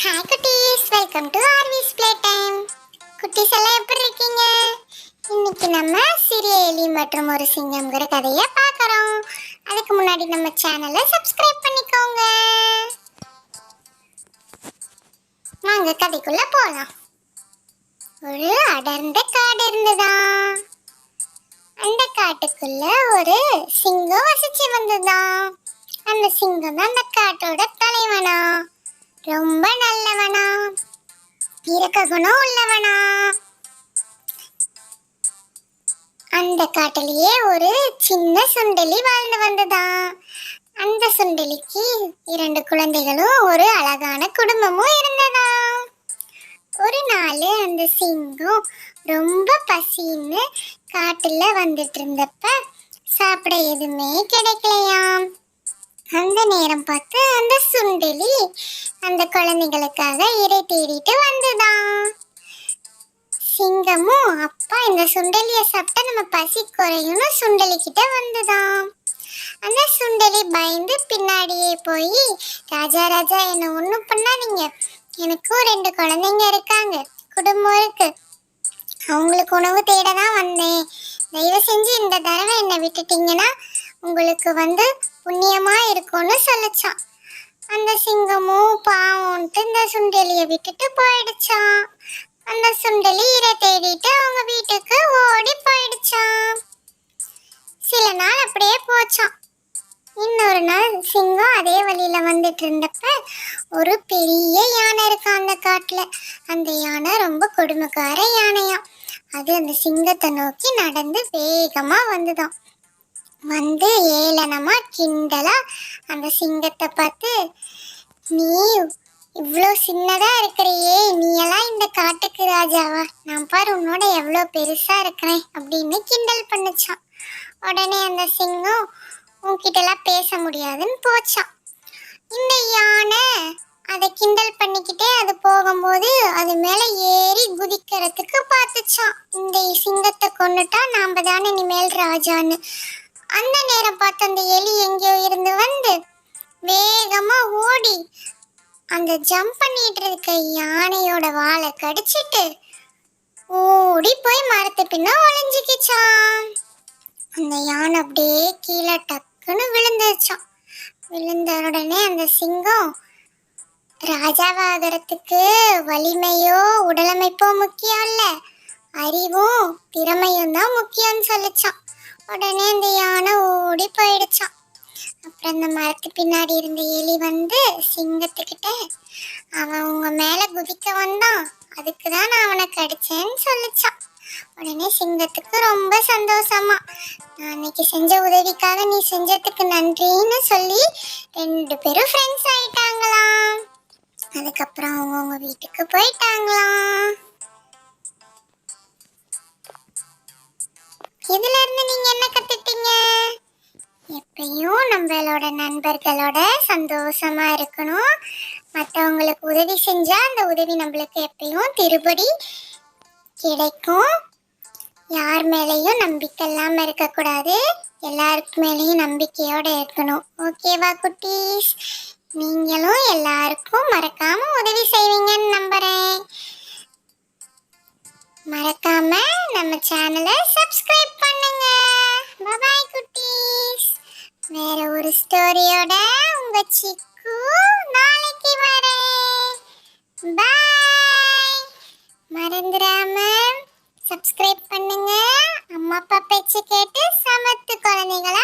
Hi குட்டீஸ். Welcome to ஆர்விஸ் play time குட்டீஸ் எல்லாம் எப்படி இருக்கீங்க? இன்னைக்கு நம்ம சிறிய எலி மற்றும் ஒரு சிங்கம்ங்கிற கதையை பார்க்குறோம். அதுக்கு முன்னாடி நம்ம சேனலை சப்ஸ்கிரைப் பண்ணிக்கோங்க. வாங்க கதைக்குள்ள போகலாம் ஒரு அடர்ந்த காடு இருந்ததாம் அந்த காட்டுக்குள்ள ஒரு சிங்கம் வசிச்சு வந்ததாம் அந்த சிங்கம் தான் அந்த காட்டோட தலைவனா. ரொம்ப நல்லவனா. இரக்க குணம் உள்ளவனா. அந்த காட்டிலேயே ஒரு சின்ன சுண்டலி வாழ்ந்து வந்ததா? அந்த சுண்டலிக்கு இரண்டு குழந்தைகளும் ஒரு அழகான குடும்பமும் இருந்ததா? ஒரு நாள் அந்த சிங்கம் ரொம்ப பசின்னு காட்டுல வந்துட்டு இருந்தப்ப சாப்பிட எதுவுமே கிடைக்கலையாம். அந்த நேரம் பார்த்து அந்த சுண்டலி அந்த குழந்தைகளுக்காக இறை தேடிட்டு வந்துதான். சிங்கமும் அப்பா இந்த சுண்டலிய சாப்பிட்டா நம்ம பசி குறையும்னு சுண்டலி கிட்ட வந்துதான். அந்த சுண்டலி பயந்து பின்னாடியே போய் ராஜா ராஜா என்ன ஒன்றும் பண்ணாதீங்க. எனக்கும் ரெண்டு குழந்தைங்க இருக்காங்க. குடும்பம் இருக்கு. அவங்களுக்கு உணவு தேட தான் வந்தேன். தயவு செஞ்சு இந்த தடவை என்னை விட்டுட்டீங்கன்னா உங்களுக்கு வந்து புண்ணியமா இருக்கும்னு சொல்லிச்சான். அந்த சிங்கமும் பாவம்ட்டு இந்த சுண்டலிய விட்டுட்டு போயிடுச்சான் அந்த சுண்டலி இரை தேடிட்டு அவங்க வீட்டுக்கு ஓடி போயிடுச்சான் சில நாள் அப்படியே போச்சான் இன்னொரு நாள் சிங்கம் அதே வழியில வந்துட்டு இருந்தப்ப ஒரு பெரிய யானை இருக்கு அந்த காட்டுல. அந்த யானை ரொம்ப கொடுமைக்கார யானையா அது அந்த சிங்கத்தை நோக்கி நடந்து வேகமா வந்துதான். வந்து ஏளனமா கிண்டலா அந்த சிங்கத்தை பார்த்து நீ இவ்வளோ சின்னதா இருக்கிறையே நீ எல்லாம் இந்த காட்டுக்கு ராஜாவா? நான் பாரு உன்னோட எவ்வளோ பெருசா இருக்கிறேன் அப்படின்னு கிண்டல் பண்ணுச்சான். உடனே அந்த சிங்கம் உன்கிட்டலாம் பேச முடியாதுன்னு போச்சான். இந்த யானை அதை கிண்டல் பண்ணிக்கிட்டே அது போகும்போது அது மேலே ஏறி குதிக்கிறதுக்கு பார்த்துச்சான். இந்த சிங்கத்தை கொண்டுட்டா நாம் தானே இனிமேல் ராஜான்னு. அந்த நேரம் பார்த்து அந்த எலி எங்கேயோ இருந்து வந்து வேகமா ஓடி அந்த ஜம்ப் பண்ணிட்டு இருக்க யானையோட வாழை கடிச்சிட்டு ஓடி போய் மரத்து பின்ன ஒளிஞ்சுக்கிச்சான் அந்த யானை அப்படியே கீழே டக்குன்னு விழுந்துருச்சான் விழுந்த உடனே அந்த சிங்கம் ராஜாவாகிறதுக்கு வலிமையோ உடலமைப்போ முக்கியம் இல்லை. அறிவும் திறமையும் தான் முக்கியம்னு சொல்லிச்சான் உடனே அந்த யானை ஓடி போயிடுச்சான் அப்புறம் அந்த மரத்து பின்னாடி இருந்த எலி வந்து சிங்கத்துக்கிட்ட அவன் உங்க மேல குதிக்க வந்தான். அதுக்கு தான் நான் அவனை கடிச்சேன்னு சொல்லிச்சான் உடனே சிங்கத்துக்கு ரொம்ப சந்தோஷமா நான் அன்னைக்கு செஞ்ச உதவிக்காக நீ செஞ்சதுக்கு நன்றின்னு சொல்லி ரெண்டு பேரும் ஃப்ரெண்ட்ஸ் ஆயிட்டாங்களாம். அதுக்கப்புறம் அவங்கவுங்க வீட்டுக்கு போயிட்டாங்களாம். இதுல இருந்து நீங்க என்ன கத்துட்டீங்க எப்பயும் நம்மளோட நண்பர்களோட சந்தோஷமா இருக்கணும். மற்றவங்களுக்கு உதவி செஞ்சா அந்த உதவி நம்மளுக்கு எப்பயும் திருப்படி கிடைக்கும். யார் மேலேயும் நம்பிக்கை இல்லாம இருக்கக்கூடாது. எல்லாருக்கு மேலேயும் நம்பிக்கையோட இருக்கணும். ஓகேவா குட்டீஸ்? நீங்களும் எல்லாருக்கும் மறக்காம உதவி செய்வீங்கன்னு நம்புறேன். மறக்காம நம்ம சேனலை சப்ஸ்கிரைப் பண்ணுங்க. பபாய் குட்டீஸ். வேற ஒரு ஸ்டோரியோட உங்க சிக்கு நாளைக்கு வரேன். பாய் மறந்துடாம சப்ஸ்கிரைப் பண்ணுங்க. அம்மா அப்பா பேச்சு கேட்டு சமத்து குழந்தைகளை